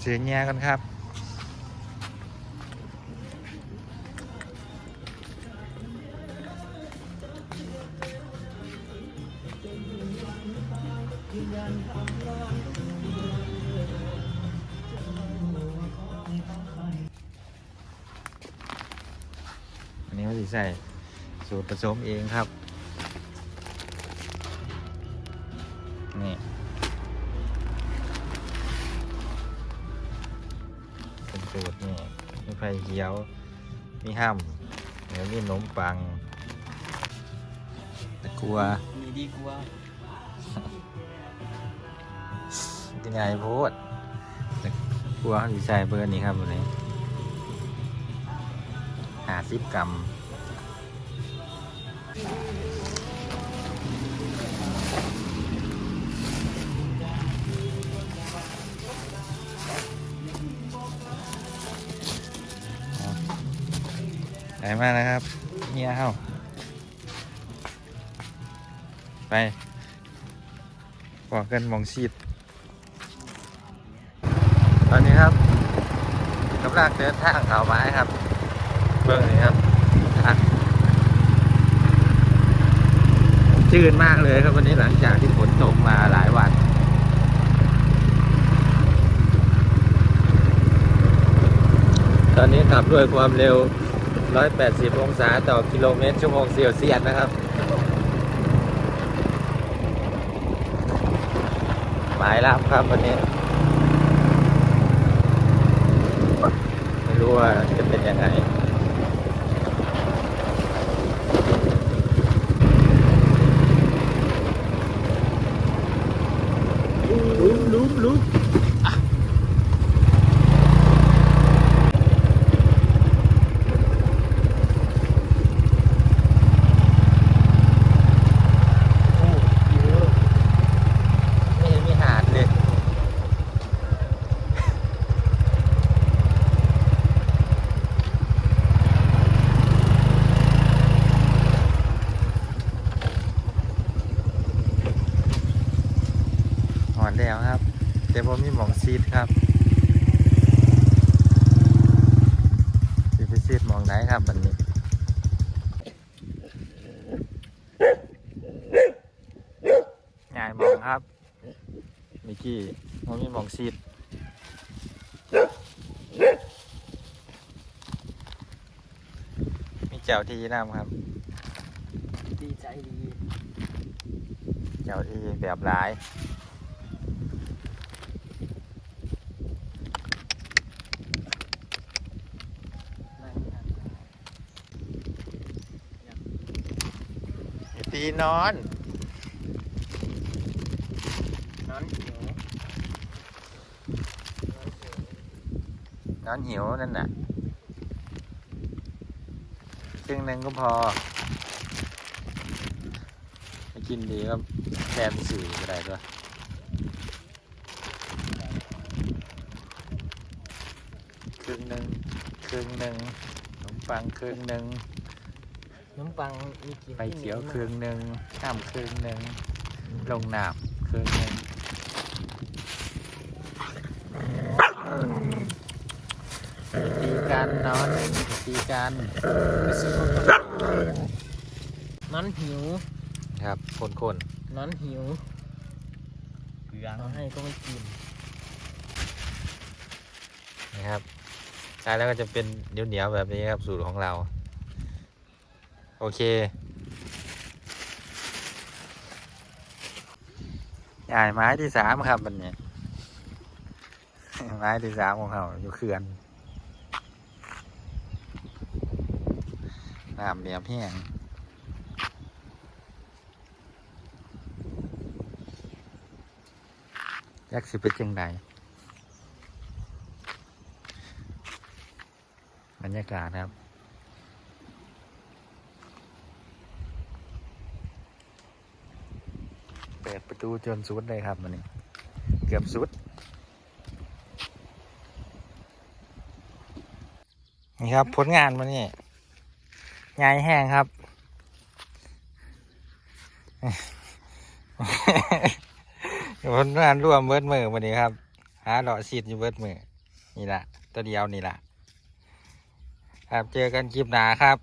เสียเงียกันครับ อันนี้ว่าสิใส่สูตรผสมเองครับ นี่ สูตรนี่มีไผ่เขียว มีห้ำแล้วมีขนมปังตะกัวมีดีกัว่ายังไงโพดตะกัวเขาสิใส่เบอร์นี้ครับวันนี้หาสิบกรัม ไหนมานะครับเฮียเข้าไปบอกกันมองชีดตอนนี้ครับกำลังเดินทางเขาไม้ครับ เบื้องนี้ครับทางจืดมากเลยครับวันนี้หลังจากที่ฝนตกมาหลายวันตอนนี้ขับด้วยความเร็ว 180 องศาต่อกิโลเมตรชั่วโมงเซลเซียสนะครับ หมายรับครับวันนี้ ไม่รู้ว่าจะเป็นยังไงลุมลุมลุม โอ้เยอะไม่เห็นมีหาดเลย ห อนแล้วครับ แต่ผมมีหมองซีดครับสิไปซีดหมองไหนครับวันนี้ง่ายมองครับมิกกี้มันมีมองซีดมีเจ้าทีน้ำครับดีใจดีเจ้าทีแบบร้าย นั่งกัน ตีนอน นอนหิวนอนหิวนั่นน่ะครึ่งหนึ่งก็พอไม่กินดีก็แทนสื่อก็ได้ด้วยครึ่งหนึ่งครึ่งหนึ่งขนมปังครึ่งหนึ่ง น้ำปังมีกลินไฟเขียวครึ่งหนึ่งข้ามครึ่งหนึ่งลงน้ำครึ่งหนึ่งตีกันนอนตีกันนอนหิว ครับคนคนนอนหิวเกลืองเอาให้ก็ไม่กินนะครับใช้แล้วก็จะเป็นเหนียวๆแบบนี้ครับสูตรของเรา โอเคย่ายไม้ที่สามครับมันนี้ไม้ที่สามของเขาอยู่เขื่อนน้ำเหนียบแห้งยักษ์สิเป็นจังไดบรรยากาศครับ เปิดประตูจนสุดเลยครับมันนี้ เกือบสุด นี่ครับผลงานมันนี่งายแห้งครับ ผลงานร่วมเบิดมือวันนี้ครับ หาหล่อซีดอยู่เบิดมือนี่แหละตัวเดียวนี่แหละครับเจอกันคลิปหนาครับ